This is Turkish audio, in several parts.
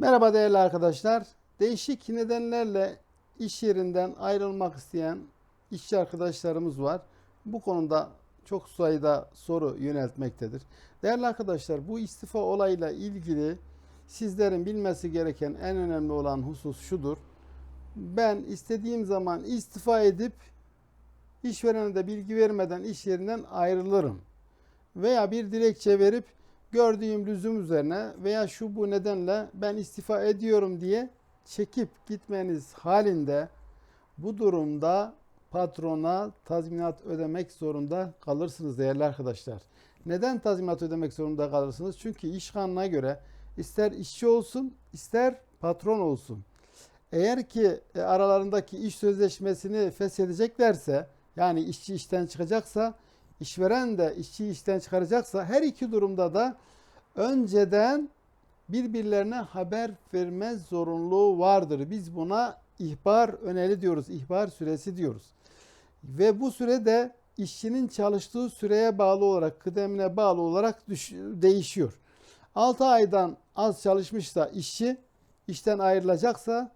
Merhaba değerli arkadaşlar. Değişik nedenlerle iş yerinden ayrılmak isteyen işçi arkadaşlarımız var. Bu konuda çok sayıda soru yöneltmektedir. Değerli arkadaşlar bu istifa olayla ilgili sizlerin bilmesi gereken en önemli olan husus şudur. Ben istediğim zaman istifa edip işverene de bilgi vermeden iş yerinden ayrılırım. Veya bir dilekçe verip gördüğüm lüzum üzerine veya şu bu nedenle ben istifa ediyorum diye çekip gitmeniz halinde bu durumda patrona tazminat ödemek zorunda kalırsınız değerli arkadaşlar. Neden tazminat ödemek zorunda kalırsınız? Çünkü iş kanuna göre ister işçi olsun ister patron olsun. Eğer ki e, aralarındaki iş sözleşmesini feshedeceklerse yani işçi işten çıkacaksa işveren de işçiyi işten çıkaracaksa her iki durumda da önceden birbirlerine haber verme zorunluluğu vardır. Biz buna ihbar öneri diyoruz. ihbar süresi diyoruz. Ve bu sürede işçinin çalıştığı süreye bağlı olarak, kıdemine bağlı olarak düş- değişiyor. 6 aydan az çalışmışsa işçi işten ayrılacaksa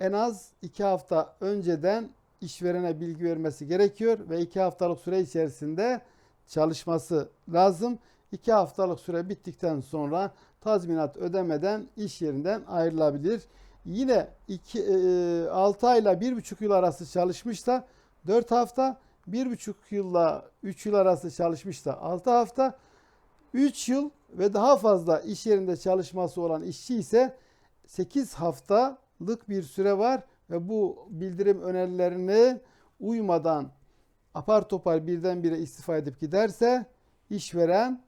en az 2 hafta önceden işverene bilgi vermesi gerekiyor ve 2 haftalık süre içerisinde çalışması lazım. 2 haftalık süre bittikten sonra tazminat ödemeden iş yerinden ayrılabilir. Yine 2 6 ayla 1,5 yıl arası çalışmışsa 4 hafta, 1,5 yılla 3 yıl arası çalışmışsa 6 hafta, 3 yıl ve daha fazla iş yerinde çalışması olan işçi ise 8 haftalık bir süre var ve bu bildirim önerilerini uymadan apar topar birdenbire istifa edip giderse işveren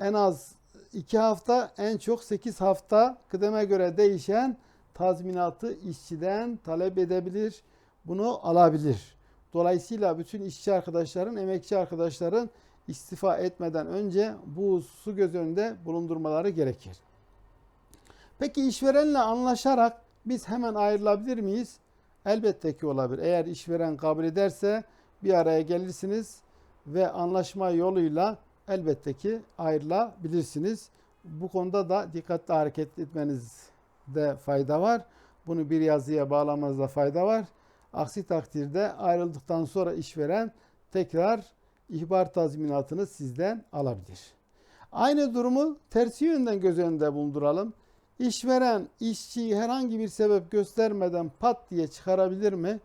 en az 2 hafta en çok 8 hafta kıdeme göre değişen tazminatı işçiden talep edebilir. Bunu alabilir. Dolayısıyla bütün işçi arkadaşların, emekçi arkadaşların istifa etmeden önce bu hususu göz önünde bulundurmaları gerekir. Peki işverenle anlaşarak biz hemen ayrılabilir miyiz? Elbette ki olabilir. Eğer işveren kabul ederse bir araya gelirsiniz ve anlaşma yoluyla elbette ki ayrılabilirsiniz. Bu konuda da dikkatli hareket etmenizde fayda var. Bunu bir yazıya bağlamanızda fayda var. Aksi takdirde ayrıldıktan sonra işveren tekrar ihbar tazminatını sizden alabilir. Aynı durumu tersi yönden göz önünde bulunduralım. İşveren işçiyi herhangi bir sebep göstermeden pat diye çıkarabilir mi?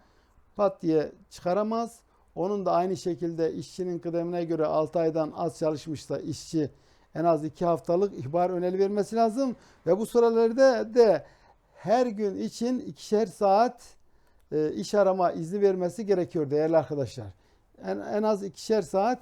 Pat diye çıkaramaz. Onun da aynı şekilde işçinin kıdemine göre 6 aydan az çalışmışsa işçi en az 2 haftalık ihbar öneri vermesi lazım. Ve bu süreleri de her gün için ikişer saat e, iş arama izni vermesi gerekiyor değerli arkadaşlar. En, en az ikişer saat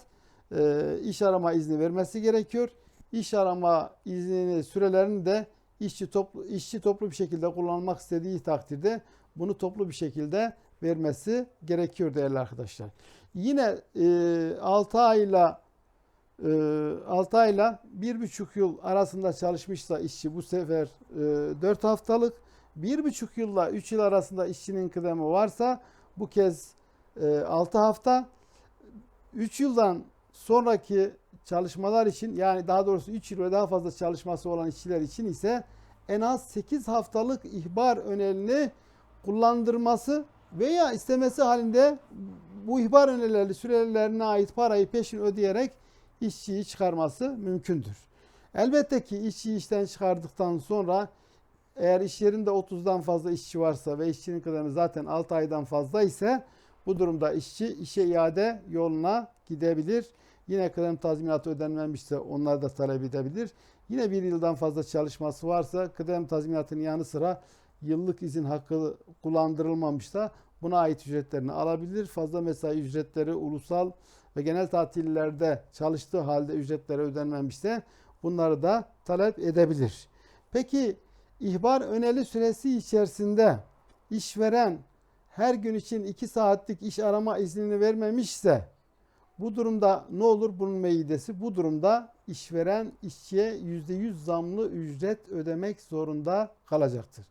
e, iş arama izni vermesi gerekiyor. İş arama iznini sürelerini de işçi toplu işçi toplu bir şekilde kullanmak istediği takdirde bunu toplu bir şekilde vermesi gerekiyor değerli arkadaşlar. Yine e, 6 ayla e, 6 ayla 1,5 yıl arasında çalışmışsa işçi bu sefer e, 4 haftalık 1,5 yılla 3 yıl arasında işçinin kıdemi varsa bu kez e, 6 hafta 3 yıldan sonraki çalışmalar için yani daha doğrusu 3 yıl ve daha fazla çalışması olan işçiler için ise en az 8 haftalık ihbar önerini kullandırması veya istemesi halinde bu ihbar önerileri sürelerine ait parayı peşin ödeyerek işçiyi çıkarması mümkündür. Elbette ki işçiyi işten çıkardıktan sonra eğer iş yerinde 30'dan fazla işçi varsa ve işçinin kıdemi zaten 6 aydan fazla ise bu durumda işçi işe iade yoluna gidebilir. Yine kıdem tazminatı ödenmemişse onlar da talep edebilir. Yine bir yıldan fazla çalışması varsa kıdem tazminatının yanı sıra yıllık izin hakkı kullandırılmamışsa buna ait ücretlerini alabilir. Fazla mesai ücretleri ulusal ve genel tatillerde çalıştığı halde ücretleri ödenmemişse bunları da talep edebilir. Peki ihbar öneri süresi içerisinde işveren her gün için 2 saatlik iş arama iznini vermemişse bu durumda ne olur bunun meydesi? Bu durumda işveren işçiye %100 zamlı ücret ödemek zorunda kalacaktır.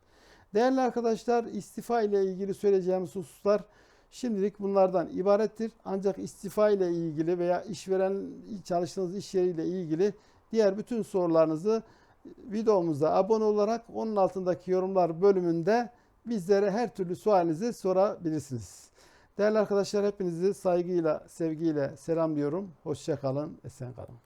Değerli arkadaşlar istifa ile ilgili söyleyeceğimiz hususlar şimdilik bunlardan ibarettir. Ancak istifa ile ilgili veya işveren çalıştığınız iş yeriyle ilgili diğer bütün sorularınızı videomuza abone olarak onun altındaki yorumlar bölümünde bizlere her türlü sualinizi sorabilirsiniz. Değerli arkadaşlar hepinizi saygıyla, sevgiyle selamlıyorum. Hoşça kalın, esen kalın.